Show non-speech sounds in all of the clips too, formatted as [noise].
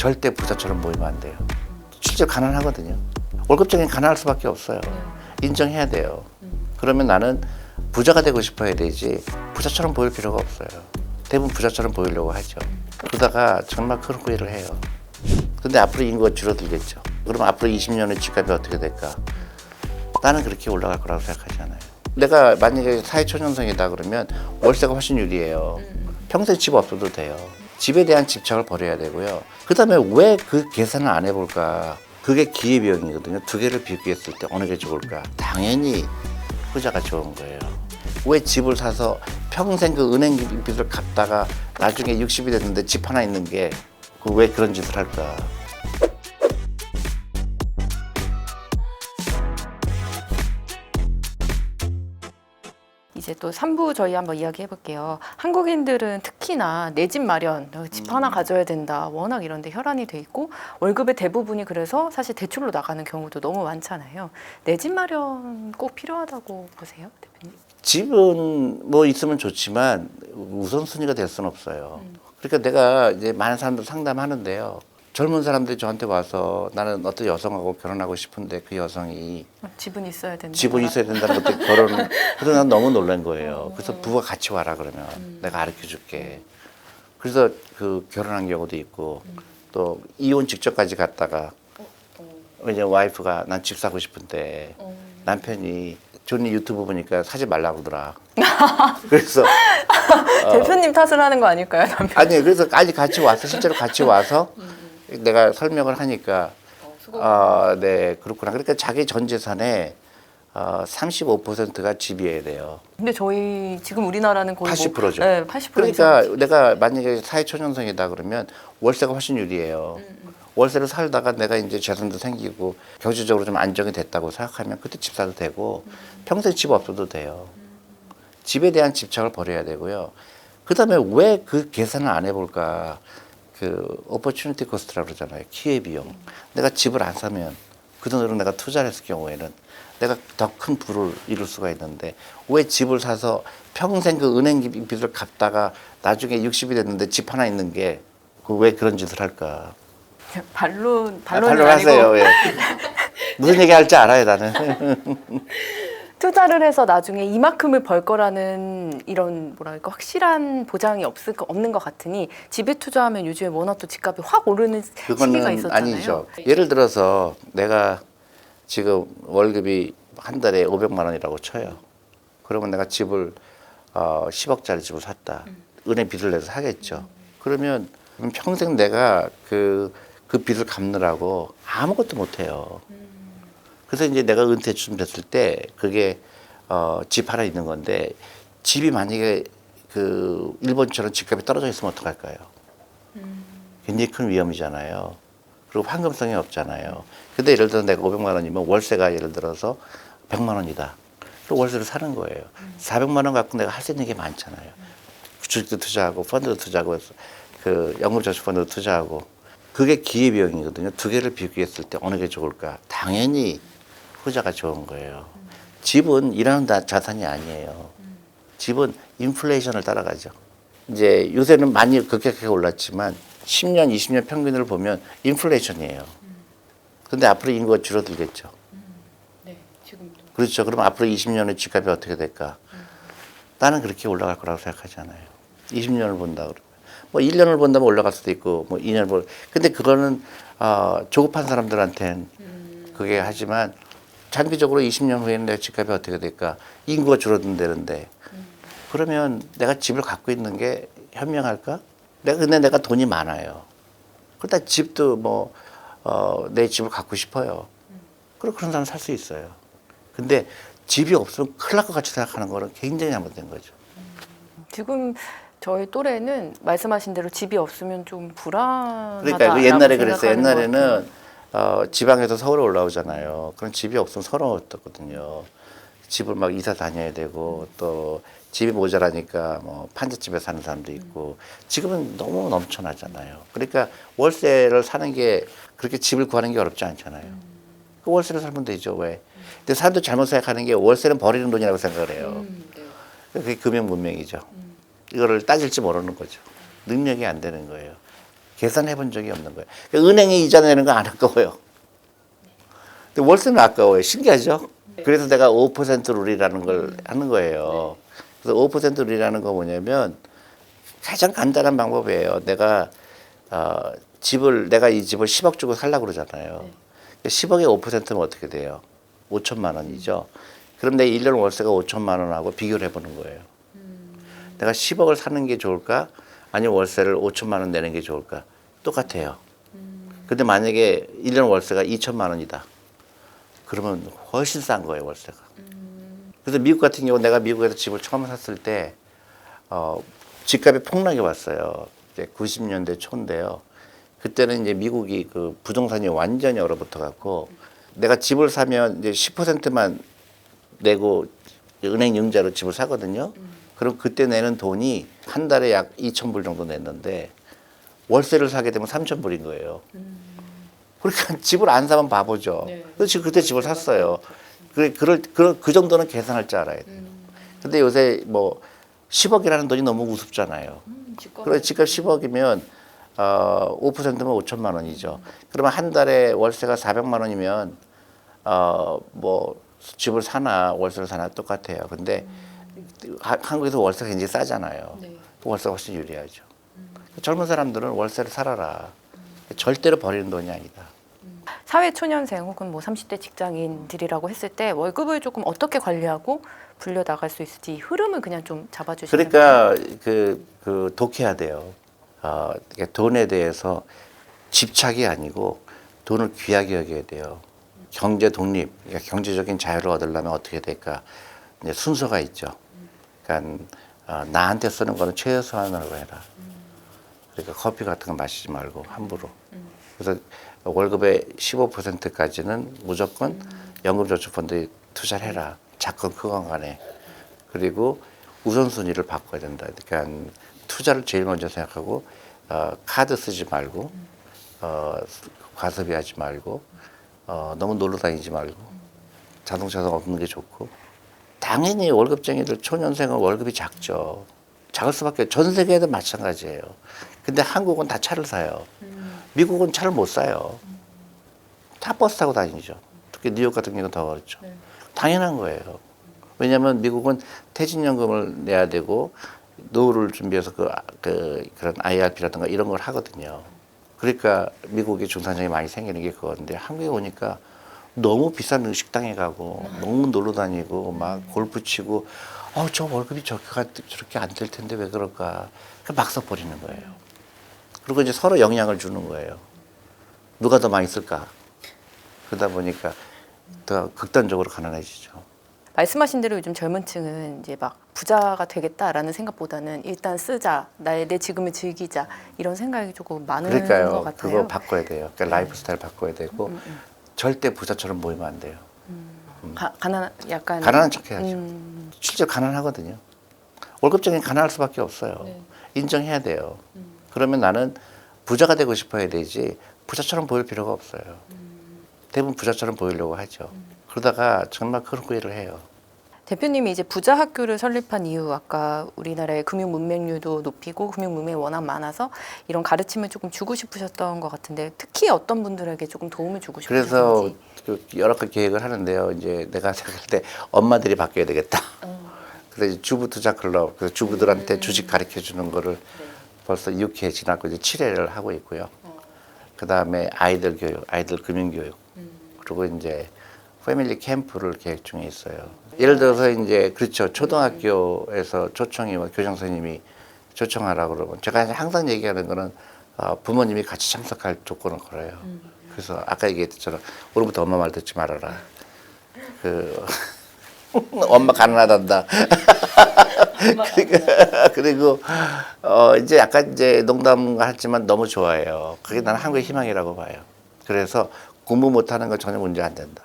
절대 부자처럼 보이면 안 돼요. 실제로 가난하거든요. 월급적인 가난할 수밖에 없어요. 인정해야 돼요. 그러면 나는 부자가 되고 싶어 해야 되지 부자처럼 보일 필요가 없어요. 대부분 부자처럼 보이려고 하죠. 그러다가 정말 큰 후회를 해요. 근데 앞으로 인구가 줄어들겠죠. 그럼 앞으로 20년 후 집값이 어떻게 될까? 나는 그렇게 올라갈 거라고 생각하지 않아요. 내가 만약에 사회초년생이다 그러면 월세가 훨씬 유리해요. 평생 집 없어도 돼요. 집에 대한 집착을 버려야 되고요. 그 다음에 왜 그 계산을 안 해볼까? 그게 기회비용이거든요. 두 개를 비교했을 때 어느 게 좋을까? 당연히 후자가 좋은 거예요. 왜 집을 사서 평생 그 은행 빚을 갚다가 나중에 60이 됐는데 집 하나 있는 게그왜 그런 짓을 할까? 이제 또 3부 저희 한번 이야기해 볼게요. 한국인들은 특히나 내 집 마련, 어, 집 하나 가져야 된다. 워낙 이런 데 혈안이 돼 있고 월급의 대부분이 그래서 사실 대출로 나가는 경우도 너무 많잖아요. 내 집 마련 꼭 필요하다고 보세요, 대표님? 집은 뭐 있으면 좋지만 우선순위가 될 수는 없어요. 그러니까 내가 이제 많은 사람들 상담하는데요. 젊은 사람들이 저한테 와서 나는 어떤 여성하고 결혼하고 싶은데 그 여성이 어, 집은 있어야 된다. 집은 있어야 된다는 것도 결혼. 그래서 난 너무 놀란 거예요. 그래서 부부가 같이 와라 그러면 내가 가르쳐 줄게. 그래서 그 결혼한 경우도 있고 또 이혼 직전까지 갔다가 왜냐 와이프가 난 집 사고 싶은데 남편이 존니 유튜브 보니까 사지 말라고 그러더라. [laughs] 그래서 대표님 탓을 하는 거 아닐까요, 남편? 아니 그래서 아직 같이 와서 실제로 같이 와서 내가 설명을 하니까 아, 네 그렇구나. 그러니까 자기 전 재산의 어, 35%가 집이어야 돼요. 근데 저희 지금 우리나라는 거의 80%죠. 뭐, 네, 80% 그러니까 이상. 내가 만약에 사회초년생이다 그러면 월세가 훨씬 유리해요. 월세를 살다가 내가 이제 재산도 생기고 경제적으로 좀 안정이 됐다고 생각하면 그때 집 사도 되고 평생 집 없어도 돼요. 집에 대한 집착을 버려야 되고요. 그 다음에 왜 그 계산을 안 해볼까? 그 오퍼튜니티 코스트라고 그러잖아요. 기회 비용. 내가 집을 안 사면 그 돈으로 내가 투자를 했을 경우에는 내가 더 큰 부를 이룰 수가 있는데 왜 집을 사서 평생 그 은행 빚을 갚다가 나중에 60이 됐는데 집 하나 있는 게그왜 그런 짓을 할까? 반론 아, 반론 아니고 하세요. 예. 무슨 얘기 할지 알아요, 나는. [laughs] 투자를 해서 나중에 이만큼을 벌 거라는 이런 뭐랄까 확실한 보장이 없을 거 없는 것 같으니 집에 투자하면 요즘에 워낙 또 집값이 확 오르는 시기가 그거는 있었잖아요. 아니죠. 예를 들어서 내가 지금 월급이 한 달에 500만 원이라고 쳐요. 그러면 내가 집을 어, 10억짜리 집을 샀다. 은행 빚을 내서 사겠죠. 그러면 평생 내가 그, 그 빚을 갚느라고 아무것도 못 해요. 그래서 이제 내가 은퇴쯤 됐을 때 그게 어, 집 하나 있는 건데 집이 만약에 그 일본처럼 집값이 떨어져 있으면 어떡할까요? 굉장히 큰 위험이잖아요. 그리고 황금성이 없잖아요. 근데 예를 들어 내가 500만 원이면 월세가 예를 들어서 100만 원이다. 그럼 월세를 사는 거예요. 400만 원 갖고 내가 할 수 있는 게 많잖아요. 주식도 투자하고 펀드도 투자하고 그 연금저축펀드도 투자하고 그게 기회비용이거든요. 두 개를 비교했을 때 어느 게 좋을까? 당연히 후자가 좋은 거예요. 집은 일하는 다- 자산이 아니에요. 집은 인플레이션을 따라가죠. 이제 요새는 많이 급격하게 올랐지만 10년, 20년 평균을 보면 인플레이션이에요. 근데 앞으로 인구가 줄어들겠죠. 네, 지금도. 그렇죠. 그럼 앞으로 20년 후 집값이 어떻게 될까? 나는 그렇게 올라갈 거라고 생각하지 않아요. 20년을 본다 그러면. 뭐 1년을 본다면 올라갈 수도 있고 뭐 2년을 볼. 근데 그거는 어, 조급한 사람들한테는 그게 하지만 장기적으로 20년 후에는 내 집값이 어떻게 될까? 인구가 줄어든다는데 그러면 내가 집을 갖고 있는 게 현명할까? 내가 근데 내가 돈이 많아요. 그러다 집도 뭐 어, 내 집을 갖고 싶어요. 그럼 그런 사람 살 수 있어요. 근데 집이 없으면 큰일 날 것 같이 생각하는 거는 굉장히 잘못된 거죠. 지금 저희 또래는 말씀하신 대로 집이 없으면 좀 불안하다. 그러니까 그 옛날에 그랬어요. 옛날에는 어, 지방에서 서울에 올라오잖아요. 그럼 집이 없으면 서러웠거든요. 집을 막 이사 다녀야 되고 또 집이 모자라니까 뭐 판잣집에 사는 사람도 있고 지금은 너무 넘쳐나잖아요. 그러니까 월세를 사는 게 그렇게 집을 구하는 게 어렵지 않잖아요. 그 월세를 살면 되죠. 왜? 근데 사람들 잘못 생각하는 게 월세는 버리는 돈이라고 생각을 해요. 그게 금융 문명이죠. 이거를 따질지 모르는 거죠. 능력이 안 되는 거예요. 계산해 본 적이 없는 거예요. 그러니까 은행에 이자 내는 거 안 아까워요. 근데 월세는 아까워요. 신기하죠? 그래서 내가 5% 룰이라는 걸 하는 거예요. 그래서 5% 룰이라는 거 뭐냐면 가장 간단한 방법이에요. 내가 어, 집을 내가 이 집을 10억 주고 살라고 그러잖아요. 10억에 5%면 어떻게 돼요? 5천만 원이죠. 그럼 내 1년 월세가 5천만 원하고 비교를 해보는 거예요. 내가 10억을 사는 게 좋을까? 아니면 월세를 5천만 원 내는 게 좋을까? 똑같아요. 근데 만약에 1년 월세가 2천만 원이다. 그러면 훨씬 싼 거예요, 월세가. 그래서 미국 같은 경우 내가 미국에서 집을 처음 샀을 때 어, 집값이 폭락이 왔어요. 이제 90년대 초인데요. 그때는 이제 미국이 그 부동산이 완전히 얼어붙어 갖고 내가 집을 사면 이제 10%만 내고 은행 융자로 집을 사거든요. 그럼 그때 내는 돈이 한 달에 약 2천 불 정도 냈는데 월세를 사게 되면 3천 불인 거예요. 그러니까 [laughs] 집을 안 사면 바보죠. 그래서 지금 그때 집을 샀어요. 그래, 그럴, 그, 그 정도는 계산할 줄 알아야 돼요. 근데 요새 뭐 10억이라는 돈이 너무 우습잖아요. 그래 집값 10억이면 어, 5%면 5천만 원이죠. 그러면 한 달에 월세가 400만 원이면 어, 뭐 집을 사나 월세를 사나 똑같아요. 근데 하- 한국에서 월세가 굉장히 싸잖아요. 월세가 훨씬 유리하죠. 젊은 사람들은 월세를 살아라. 절대로 버리는 돈이 아니다. 사회 초년생 혹은 뭐 30대 직장인들이라고 했을 때 월급을 조금 어떻게 관리하고 불려 나갈 수 있을지 이 흐름을 그냥 좀 잡아주시면 그러니까 그, 그 독해야 돼요. 어, 돈에 대해서 집착이 아니고 돈을 귀하게 여겨야 돼요. 경제 독립, 그러니까 경제적인 자유를 얻으려면 어떻게 될까? 이제 순서가 있죠. 그러니까 어, 나한테 쓰는 거는 최소한으로 해라. 그러니까 커피 같은 거 마시지 말고 함부로. 그래서 월급의 15%까지는 무조건 연금저축펀드에 투자를 해라. 작건 크건 간에. 그리고 우선순위를 바꿔야 된다. 그러니까 투자를 제일 먼저 생각하고 어, 카드 쓰지 말고 어, 과소비하지 말고 어, 너무 놀러 다니지 말고 자동차도 없는 게 좋고 당연히 월급쟁이들 초년생은 월급이 작죠. 작을 수밖에 전 세계에도 마찬가지예요. 근데 한국은 다 차를 사요. 미국은 차를 못 사요. 다 버스 타고 다니죠. 특히 뉴욕 같은 경우는 더 그렇죠. 당연한 거예요. 왜냐하면 미국은 퇴직연금을 내야 되고 노후를 준비해서 그, 그 그런 IRP라든가 이런 걸 하거든요. 그러니까 미국에 중산층이 많이 생기는 게 그건데 한국에 오니까 너무 비싼 식당에 가고 너무 놀러 다니고 막 골프 치고 어 저 월급이 저렇게 저렇게 안 될 텐데 왜 그럴까 그막 써버리는 거예요. 그리고 이제 서로 영향을 주는 거예요. 누가 더 많이 쓸까? 그러다 보니까 더 극단적으로 가난해지죠. 말씀하신 대로 요즘 젊은 층은 이제 막 부자가 되겠다라는 생각보다는 일단 쓰자 나의 내 지금을 즐기자 이런 생각이 조금 많은 것 그러니까요. 같아요. 그거 바꿔야 돼요. 그러니까 라이프 스타일 바꿔야 되고 절대 부자처럼 보이면 안 돼요. 가, 가난 약간 가난한 척 해야죠. 음, 실제 가난하거든요. 월급쟁이 가난할 수밖에 없어요. 인정해야 돼요. 그러면 나는 부자가 되고 싶어야 되지 부자처럼 보일 필요가 없어요. 대부분 부자처럼 보이려고 하죠. 그러다가 정말 큰 후회를 해요. 대표님이 이제 부자 학교를 설립한 이유 아까 우리나라의 금융 문맹률도 높이고 금융 문맹이 워낙 많아서 이런 가르침을 조금 주고 싶으셨던 것 같은데 특히 어떤 분들에게 조금 도움을 주고 그래서 싶으셨는지 그 여러 가지 계획을 하는데요. 이제 내가 [laughs] 생각할 때 엄마들이 바뀌어야 되겠다. 그래서 이제 주부 투자 클럽, 그래서 주부들한테 주식 가르쳐 주는 거를 벌써 6회 지났고 이제 7회를 하고 있고요. 그 다음에 아이들 교육, 아이들 금융 교육, 그리고 이제 패밀리 캠프를 계획 중에 있어요. 예를 들어서 이제 그렇죠 초등학교에서 초청이 와 교장 선생님이 초청하라고 그러면 제가 항상 얘기하는 거는 어, 부모님이 같이 참석할 조건을 걸어요. 그래서 아까 얘기했처럼 오늘부터 엄마 말 듣지 말아라. 그 [laughs] 엄마 가난하단다. [laughs] 그리고 어 이제 약간 이제 농담 같지만 너무 좋아해요. 그게 나는 한국의 희망이라고 봐요. 그래서 공부 못하는 건 전혀 문제 안 된다.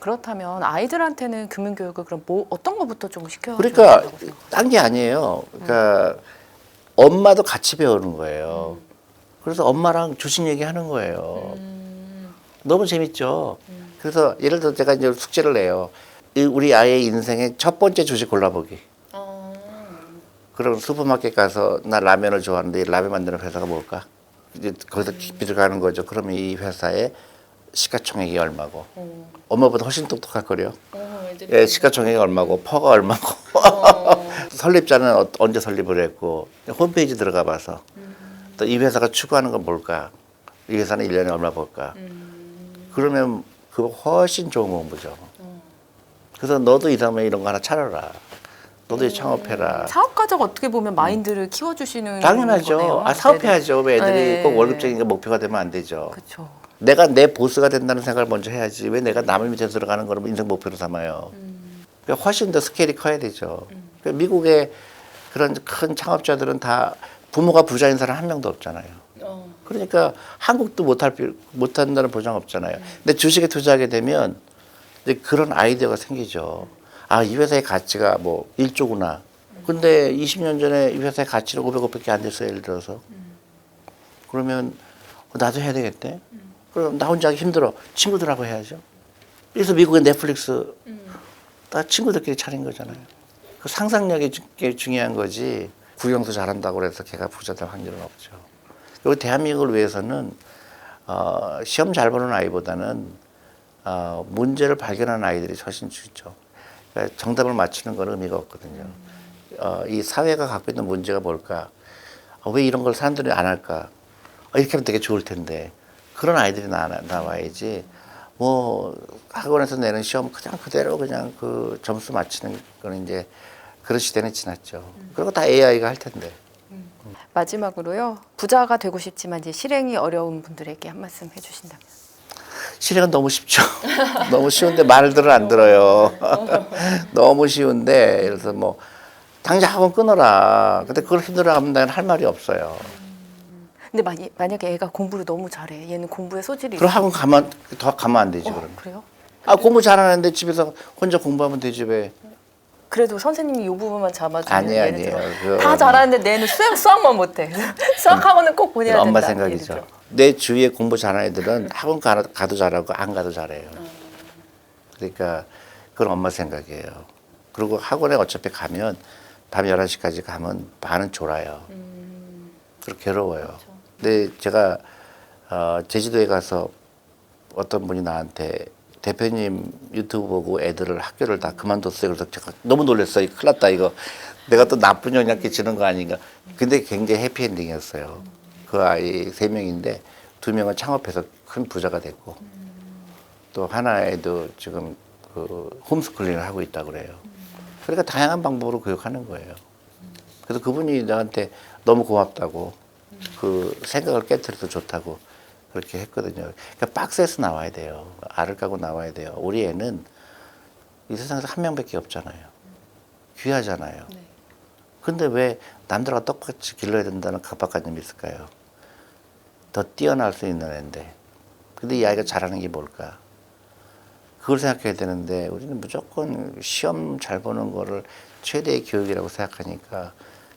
그렇다면 아이들한테는 금융 교육을 그럼 뭐 어떤 것부터 좀 시켜 그러니까 딴 게 아니에요. 그러니까 엄마도 같이 배우는 거예요. 그래서 엄마랑 주식 얘기하는 거예요. 너무 재밌죠. 그래서 예를 들어 제가 이제 숙제를 내요. 이 우리 아이의 인생의 첫 번째 주식 골라보기. 그럼 슈퍼마켓 가서 나 라면을 좋아하는데 이 라면 만드는 회사가 뭘까? 이제 거기서 깊이 들어가는 거죠. 그러면 이 회사의 시가총액이 얼마고 엄마보다 훨씬 똑똑할 거요. 예, 시가총액이 얼마고 퍼가 얼마고 [laughs] 설립자는 어- 언제 설립을 했고 홈페이지 들어가 봐서 또이 회사가 추구하는 건 뭘까? 이 회사는 일년에 얼마 벌까? 그러면 그거 훨씬 좋은 공부죠. 그래서 너도 일하면 이런 거 하나 차려라. 너도 창업해라. 사업가적 어떻게 보면 마인드를 키워주시는 당연하죠. 거네요. 아, 사업해야죠. 왜 애들이 네. 꼭 월급적인 게 목표가 되면 안 되죠. 그렇죠. 내가 내 보스가 된다는 생각을 먼저 해야지. 왜 내가 남의 밑에서 들어가는 거를 인생 목표로 삼아요. 그러니까 훨씬 더 스케일이 커야 되죠. 그러니까 미국의 그런 큰 창업자들은 다 부모가 부자인 사람 한 명도 없잖아요. 그러니까 한국도 못할 필요- 못한다는 보장 없잖아요. 근데 주식에 투자하게 되면 이제 그런 아이디어가 생기죠. 아, 이 회사의 가치가 뭐 1조구나. 근데 20년 전에 이 회사의 가치는 500억밖에 안 됐어요, 예를 들어서. 그러면 어, 나도 해야 되겠대. 그럼 나 혼자 하기 힘들어. 친구들하고 해야죠. 그래서 미국의 넷플릭스 다 친구들끼리 차린 거잖아요. 그 상상력이 중요한 거지. 구경도 잘한다고 해서 걔가 부자 될 확률은 없죠. 그리고 대한민국을 위해서는 어, 시험 잘 보는 아이보다는 어, 문제를 발견하는 아이들이 훨씬 좋죠. 그러니까 정답을 맞추는 건 의미가 없거든요. 어, 이 사회가 갖고 있는 문제가 뭘까? 어, 왜 이런 걸 사람들이 안 할까? 어, 이렇게 하면 되게 좋을 텐데 그런 아이들이 나, 나와야지. 뭐 학원에서 내는 시험 그냥 그대로 그냥 그 점수 맞히는 거는 이제 그런 시대는 지났죠. 그리고 다 AI가 할 텐데. 마지막으로요. 부자가 되고 싶지만 이제 실행이 어려운 분들에게 한 말씀 해주신다면. 실행은 너무 쉽죠. [laughs] 너무 쉬운데 말들을 안 들어요. [laughs] 너무 쉬운데 그래서 뭐 당장 학원 끊어라. 근데 그걸 힘들어하면 나는 할 말이 없어요. 근데 만약, 만약에 애가 공부를 너무 잘해. 얘는 공부에 소질이 그럼 학원 가면 더 가면 안 되지 어, 그러면. 그래요? 아 공부 잘하는데 집에서 혼자 공부하면 되지 왜? 그래도 선생님이 이 부분만 잡아주면 아니에요, 예를 들어 아니에요. 그거- 다 잘하는데 내는 수학 수학만 못해. [laughs] 수학 학원은 꼭 보내야 된다. 엄마 예를 생각이죠. 내 주위에 공부 잘하는 애들은 학원 가, 가도 잘하고 안 가도 잘해요. 그러니까 그건 엄마 생각이에요. 그리고 학원에 어차피 가면 밤 11시까지 가면 반은 졸아요. 그렇게 괴로워요. 근데 제가 어, 제주도에 가서 어떤 분이 나한테 대표님 유튜브 보고 애들을 학교를 다 그만뒀어요. 그래서 제가 너무 놀랐어요. 큰일 났다 이거. 내가 또 나쁜 영향 끼치는 거 아닌가. 근데 굉장히 해피엔딩이었어요. 그 아이 세 명인데 두 명은 창업해서 큰 부자가 됐고 또 하나에도 지금 그 홈스쿨링을 하고 있다 그래요. 그러니까 다양한 방법으로 교육하는 거예요. 그래서 그분이 나한테 너무 고맙다고 그 생각을 깨뜨려도 좋다고 그렇게 했거든요. 그러니까 박스에서 나와야 돼요. 알을 까고 나와야 돼요. 우리 애는 이 세상에서 한 명밖에 없잖아요. 귀하잖아요. 근데 왜 남들과 똑같이 길러야 된다는 강박관념이 있을까요? 더 뛰어날 수 있는 애인데. 근데 이 아이가 잘하는 게 뭘까? 그걸 생각해야 되는데 우리는 무조건 시험 잘 보는 거를 최대의 교육이라고 생각하니까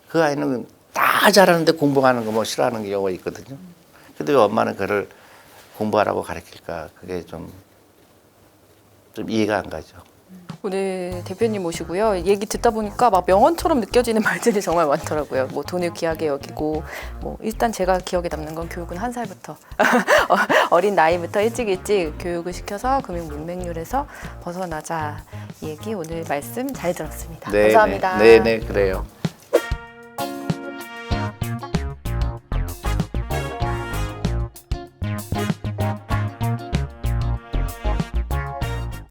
그 아이는 다 잘하는데 공부하는 거 뭐 싫어하는 경우가 있거든요. 근데 왜 엄마는 그를 공부하라고 가르칠까? 그게 좀, 좀 이해가 안 가죠. 오늘 대표님 모시고요. 얘기 듣다 보니까 막 명언처럼 느껴지는 [laughs] 말들이 정말 많더라고요. 뭐 돈을 귀하게 여기고 뭐 일단 제가 기억에 남는 건 교육은 한 살부터 [laughs] 어린 나이부터 일찍 일찍 교육을 시켜서 금융 문맹률에서 벗어나자 이 얘기 오늘 말씀 잘 들었습니다. 감사합니다. 네, 네, 그래요.